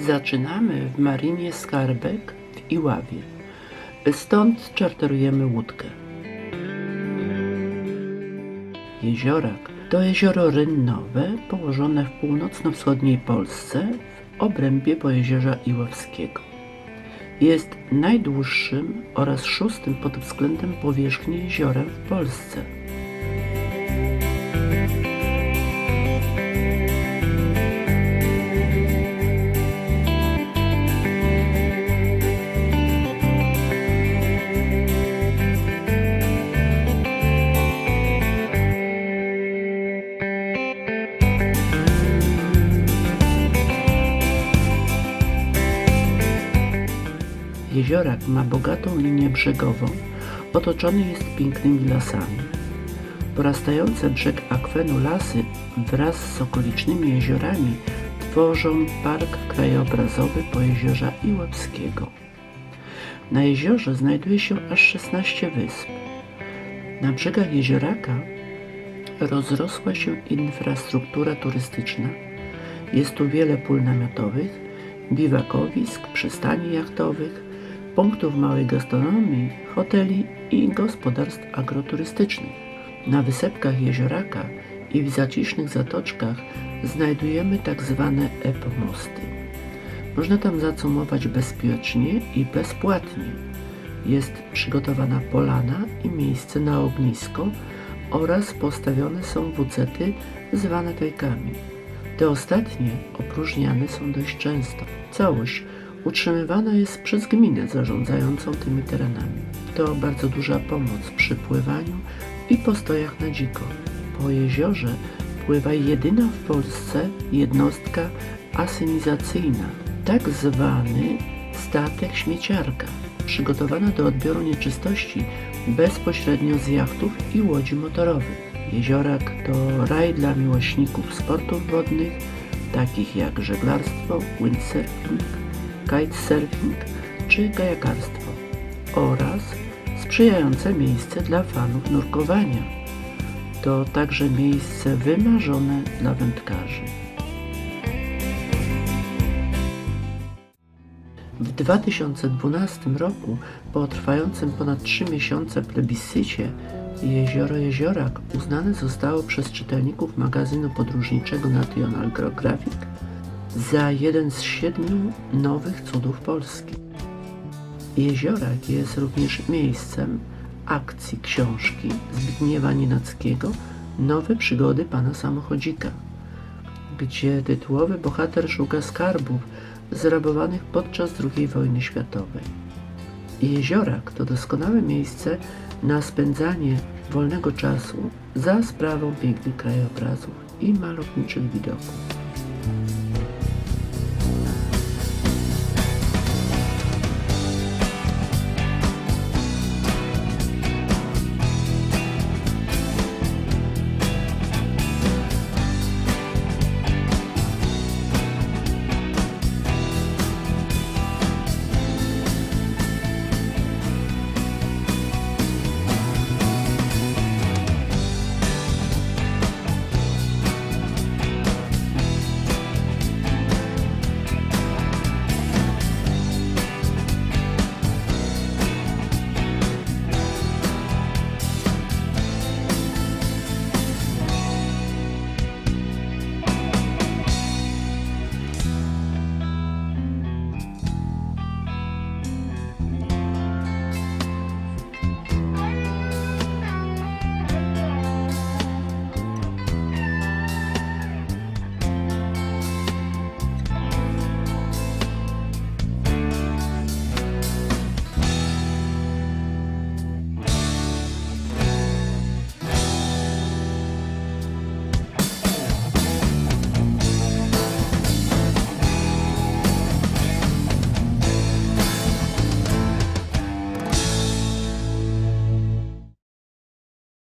Zaczynamy w Marinie Skarbek w Iławie. Stąd czarterujemy łódkę. Jeziorak to jezioro rynnowe położone w północno-wschodniej Polsce w obrębie Pojezierza Iławskiego. Jest najdłuższym oraz szóstym pod względem powierzchni jeziorem w Polsce. Jeziorak ma bogatą linię brzegową, otoczony jest pięknymi lasami. Porastające brzeg akwenu lasy wraz z okolicznymi jeziorami tworzą park krajobrazowy Pojezierza Iłapskiego. Na jeziorze znajduje się aż 16 wysp. Na brzegach jezioraka rozrosła się infrastruktura turystyczna. Jest tu wiele pól namiotowych, biwakowisk, przystani jachtowych, punktów małej gastronomii, hoteli i gospodarstw agroturystycznych. Na wysepkach jezioraka i w zacisznych zatoczkach znajdujemy tak zwane epomosty. Można tam zacumować bezpiecznie i bezpłatnie. Jest przygotowana polana i miejsce na ognisko oraz postawione są wucety zwane tajkami. Te ostatnie opróżniane są dość często. Całość utrzymywana jest przez gminę zarządzającą tymi terenami. To bardzo duża pomoc przy pływaniu i postojach na dziko. Po jeziorze pływa jedyna w Polsce jednostka asynizacyjna, tak zwany statek śmieciarka, przygotowana do odbioru nieczystości bezpośrednio z jachtów i łodzi motorowych. Jeziorak to raj dla miłośników sportów wodnych, takich jak żeglarstwo, windsurfing, kitesurfing czy kajakarstwo oraz sprzyjające miejsce dla fanów nurkowania. To także miejsce wymarzone dla wędkarzy. W 2012 roku, po trwającym ponad 3 miesiące plebiscycie, jezioro Jeziorak uznane zostało przez czytelników magazynu podróżniczego National Geographic za jeden z siedmiu nowych cudów Polski. Jeziorak jest również miejscem akcji książki Zbigniewa Nienackiego Nowe przygody pana samochodzika, gdzie tytułowy bohater szuka skarbów zrabowanych podczas II wojny światowej. Jeziorak to doskonałe miejsce na spędzanie wolnego czasu za sprawą pięknych krajobrazów i malowniczych widoków.